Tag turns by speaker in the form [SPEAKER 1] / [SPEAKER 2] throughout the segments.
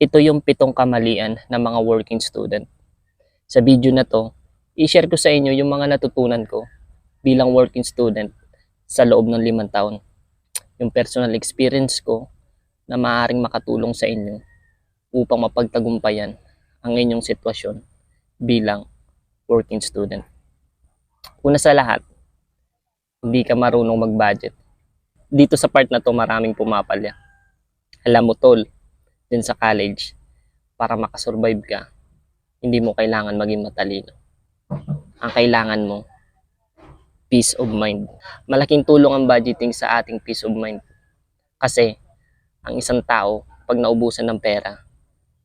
[SPEAKER 1] Ito yung pitong kamalian ng mga working student. Sa video na to, i-share ko sa inyo yung mga natutunan ko bilang working student sa loob ng limang taon. Yung personal experience ko na maaaring makatulong sa inyo upang mapagtagumpayan ang inyong sitwasyon bilang working student. Una sa lahat, hindi ka marunong mag-budget. Dito sa part na to maraming pumapalya. Alam mo tol, din sa college, para makasurvive ka, hindi mo kailangan maging matalino. Ang kailangan mo, peace of mind. Malaking tulong ang budgeting sa ating peace of mind. Kasi, ang isang tao, pag naubusan ng pera,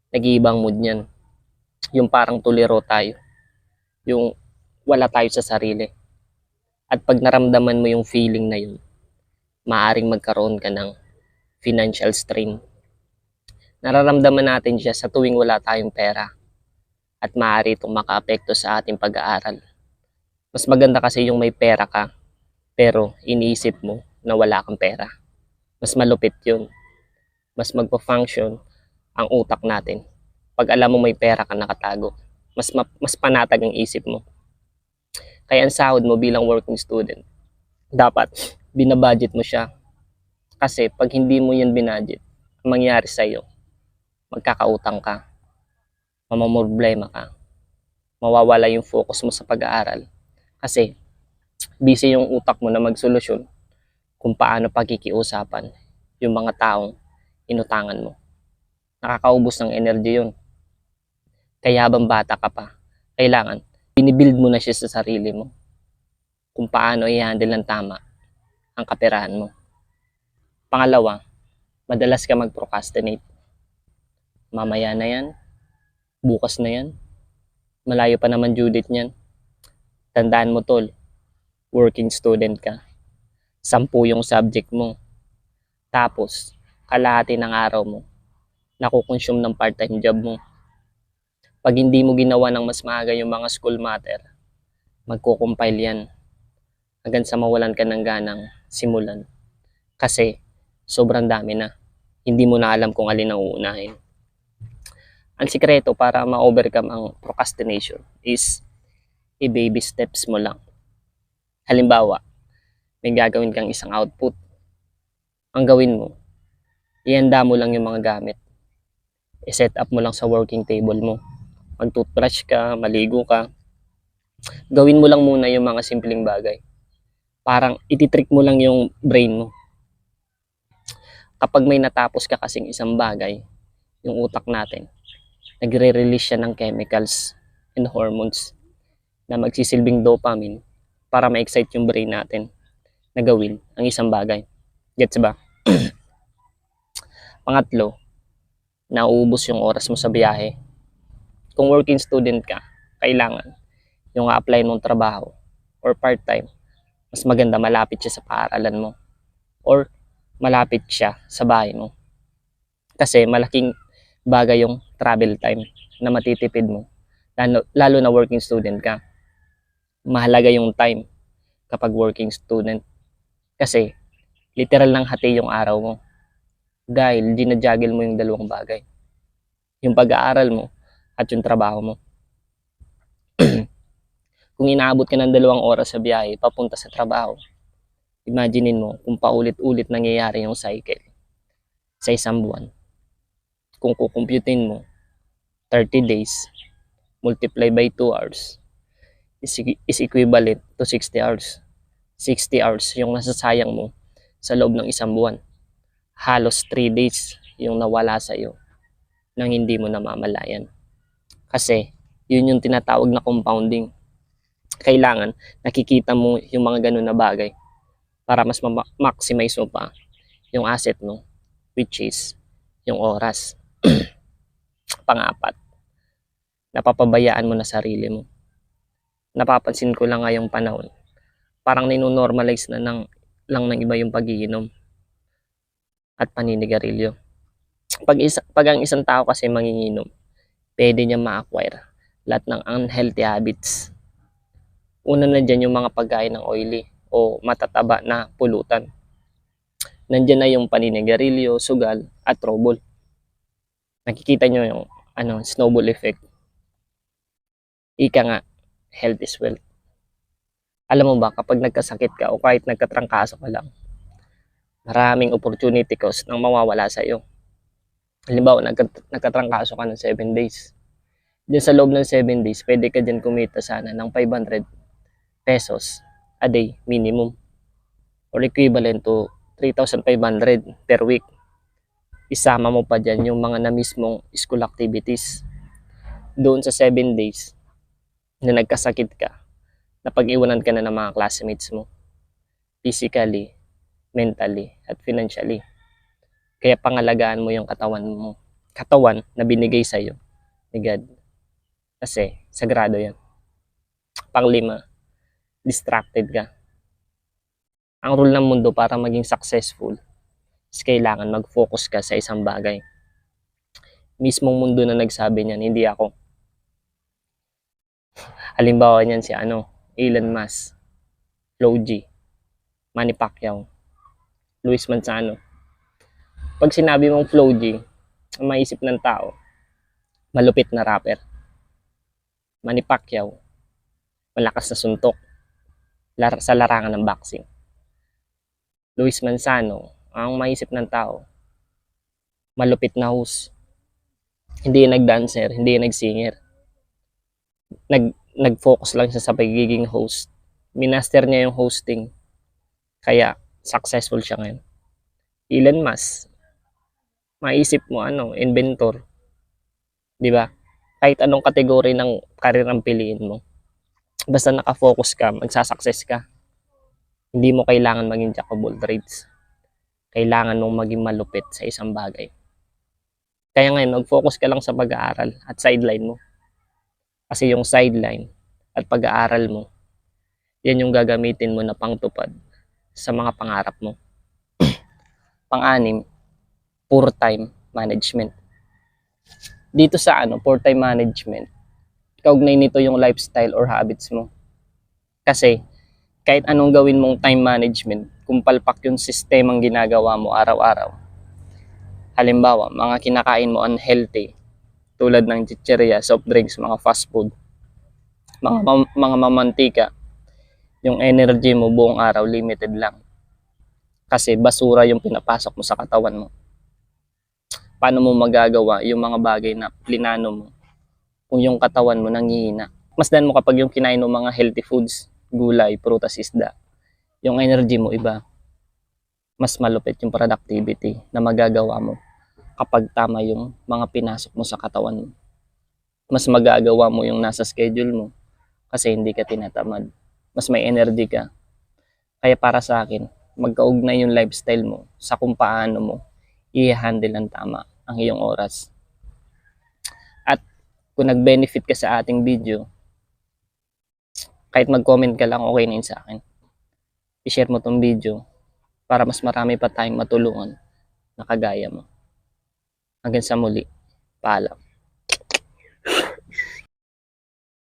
[SPEAKER 1] nag-iibang mood niyan. Yung parang tuliro tayo. Yung wala tayo sa sarili. At pag naramdaman mo yung feeling na yun, maaring magkaroon ka ng financial strain. Nararamdaman natin siya sa tuwing wala tayong pera at maaari itong makaapekto sa ating pag-aaral. Mas maganda kasi yung may pera ka pero iniisip mo na wala kang pera. Mas malupit yun. Mas magpa-function ang utak natin pag alam mo may pera ka nakatago. Mas, ma- mas panatag ang isip mo. Kaya ang sahod mo bilang working student, dapat binabudget mo siya. Kasi pag hindi mo yan binudget, ang mangyari sa'yo, magkakautang ka, mamamroblema ka, mawawala yung focus mo sa pag-aaral. Kasi busy yung utak mo na magsolusyon kung paano pagkikiusapan yung mga taong inutangan mo. Nakakaubos ng energy yun. Kaya habang bata ka pa, kailangan binibuild mo na siya sa sarili mo kung paano i-handle ng tama ang kaperahan mo. Pangalawa, madalas ka mag-procrastinate. Mamaya na yan, bukas na yan, malayo pa naman date niyan. Tandaan mo tol, working student ka. Sampu yung subject mo. Tapos, kalahati ng araw mo, nakukonsume ng part-time job mo. Pag hindi mo ginawa ng mas maaga yung mga school matter, magkukumpile yan hanggang sa mawalan ka ng ganang simulan. Kasi sobrang dami na. Hindi mo na alam kung alin ang uunahin. Ang sikreto para ma-overcome ang procrastination is i-baby steps mo lang. Halimbawa, may gagawin kang isang output. Ang gawin mo, ihanda mo lang yung mga gamit. I-set up mo lang sa working table mo. Mag-toothbrush ka, maligo ka. Gawin mo lang muna yung mga simpleng bagay parang ititrick mo lang yung brain mo. Kapag may natapos ka kasing isang bagay, yung utak natin, nagre-release siya ng chemicals and hormones na magsisilbing dopamine para ma-excite yung brain natin na gawin ang isang bagay. Gets ba? Pangatlo, nauubos yung oras mo sa biyahe. Kung working student ka, kailangan yung apply mong trabaho or part-time mas maganda malapit siya sa paaralan mo or malapit siya sa bahay mo. Kasi malaking bagay yung travel time na matitipid mo lalo, lalo na working student ka. Mahalaga yung time kapag working student kasi literal nang hati yung araw mo dahil dinajagil mo yung dalawang bagay. Yung pag-aaral mo at yung trabaho mo kung inaabot ka ng dalawang oras sa biyahe papunta sa trabaho, imaginein mo kung paulit-ulit nangyayari yung cycle sa isang buwan. Kung kukumputin mo, 30 days multiply by 2 hours is, is equivalent to 60 hours. 60 hours yung nasasayang mo sa loob ng isang buwan. Halos 3 days yung nawala sa iyo nang hindi mo namamalayan. Kasi yun yung tinatawag na compounding kailangan nakikita mo yung mga ganun na bagay para mas ma-maximize mo pa yung asset mo which is yung oras. Pangapat, napapabayaan mo na sarili mo. Napapansin ko lang ngayong panahon, parang ninonormalize na ng, lang ng iba yung pagiinom at paninigarilyo. Pag, isa, pag ang isang tao kasi manginginom, pwede niya ma-acquire lahat ng unhealthy habits Una na dyan yung mga pagkain ng oily o matataba na pulutan. Nandyan na yung paninigarilyo, sugal, at trouble. Nakikita nyo yung ano, snowball effect. Ika nga, health is wealth. Alam mo ba, kapag nagkasakit ka o kahit nagkatrangkaso ka lang, maraming opportunity cost nang mawawala sa iyo. Halimbawa, nagkat- nagkatrangkaso ka ng 7 days. Diyan sa loob ng 7 days, pwede ka dyan kumita sana ng 500 pesos a day minimum or equivalent to 3,500 per week. Isama mo pa dyan yung mga na mismong school activities. Doon sa 7 days na nagkasakit ka, napag-iwanan ka na ng mga classmates mo. Physically, mentally, at financially. Kaya pangalagaan mo yung katawan mo. Katawan na binigay sa'yo ni God. Kasi, sagrado yan. Panglima, distracted ka. Ang rule ng mundo para maging successful kailangan mag-focus ka sa isang bagay. Mismong mundo na nagsabi niyan, hindi ako. Halimbawa niyan si ano, Elon Musk, Flo G, Manny Pacquiao, Luis Manzano. Pag sinabi mong Flo G, ang maisip ng tao, malupit na rapper. Manny Pacquiao, malakas na suntok lar- sa larangan ng boxing. Luis Manzano, ang maisip ng tao, malupit na host. Hindi nag-dancer, hindi nag-singer. Nag, nag-focus lang siya sa pagiging host. Minaster niya yung hosting. Kaya, successful siya ngayon. Elon Musk, maisip mo ano, inventor. Di ba? Kahit anong kategory ng karir ang piliin mo. Basta nakafocus ka, magsasucess ka. Hindi mo kailangan maging jack of all trades. Kailangan mong maging malupit sa isang bagay. Kaya ngayon, mag-focus ka lang sa pag-aaral at sideline mo. Kasi yung sideline at pag-aaral mo, yan yung gagamitin mo na pangtupad sa mga pangarap mo. Pang-anim, poor time management. Dito sa ano, poor time management, kaugnay nito yung lifestyle or habits mo. Kasi, kahit anong gawin mong time management, kung palpak yung sistemang ginagawa mo araw-araw. Halimbawa, mga kinakain mo unhealthy, tulad ng chicheria, soft drinks, mga fast food, mga, mam- mga mamantika, yung energy mo buong araw limited lang. Kasi basura yung pinapasok mo sa katawan mo. Paano mo magagawa yung mga bagay na plinano mo kung yung katawan mo nangihina? Masdan mo kapag yung kinain mo mga healthy foods, gulay, prutas, isda, yung energy mo iba. Mas malupit yung productivity na magagawa mo kapag tama yung mga pinasok mo sa katawan mo. Mas magagawa mo yung nasa schedule mo kasi hindi ka tinatamad. Mas may energy ka. Kaya para sa akin, magkaugnay yung lifestyle mo sa kung paano mo i-handle ng tama ang iyong oras. At kung nag-benefit ka sa ating video, kahit mag-comment ka lang, okay na sa akin. I-share mo tong video para mas marami pa tayong matulungan na kagaya mo. Hanggang sa muli, paalam.